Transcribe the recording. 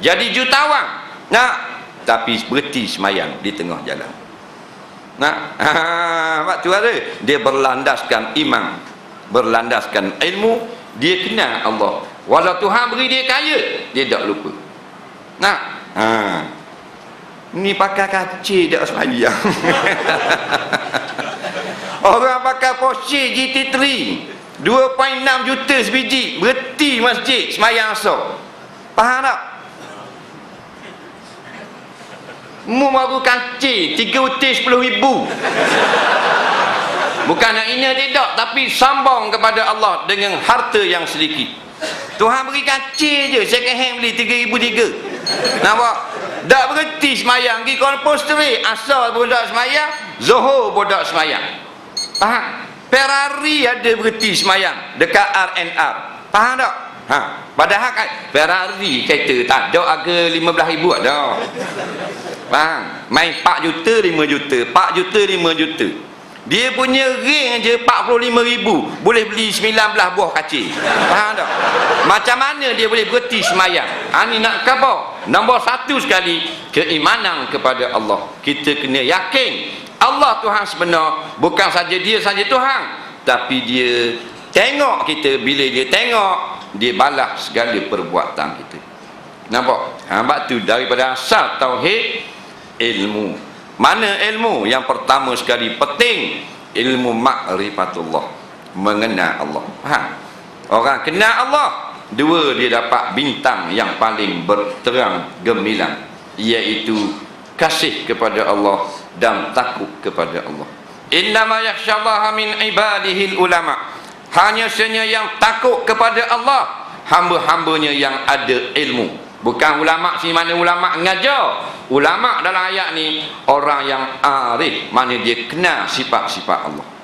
jadi jutawan nak. Tapi berhenti semayang di tengah jalan. Nak. Ha, waktu ada. Dia berlandaskan iman. Berlandaskan ilmu. Dia kenal Allah. Walau Tuhan beri dia kaya dia tak lupa. Nak. Ha. ni pakai kacir tak semayang. Orang pakai Porsche GT3 2.6 juta sebiji. Berhenti masjid semayang asal faham tak mu baru kancing tiga utis sepuluh ribu. Bukan nak ina tidak tapi sambung kepada Allah dengan harta yang sedikit. Tuhan beri kancing je second hand beli tiga ribu tiga. Nampak? Tak berhenti semayang pergi Kuala Posteri asal budak semayang Zohor budak semayang. Faham? Ferrari ada berhenti semayang dekat RNR faham tak? Ha padahal kan Ferrari kereta tak ada harga 15 ribu ada faham main 4 juta 5 juta. 4 juta 5 juta. Dia punya ring je 45 ribu. Boleh beli 19 buah kacil faham tak? Macam mana dia boleh berhenti semayang? Ha, ni nak khabar. Nombor satu sekali keimanan kepada Allah. Kita kena yakin Allah Tuhan sebenar. Bukan saja dia saja Tuhan. Tapi dia tengok kita. Bila dia tengok dia balas segala perbuatan kita. Nampak? Ha, tu daripada asal tauhid ilmu. Mana ilmu? Yang pertama sekali penting ilmu makrifatullah. Mengenal Allah. Faham? Orang kenal Allah dua dia dapat bintang yang paling berterang gemilang iaitu kasih kepada Allah dan takut kepada Allah. Innama yakhsyallaha min ibadihi ulama. Hanya saja yang takut kepada Allah hamba-hambanya yang ada ilmu. Bukan ulama si mana ulama ngajar ulama dalam ayat ni orang yang arif mana dia kenal sifat-sifat Allah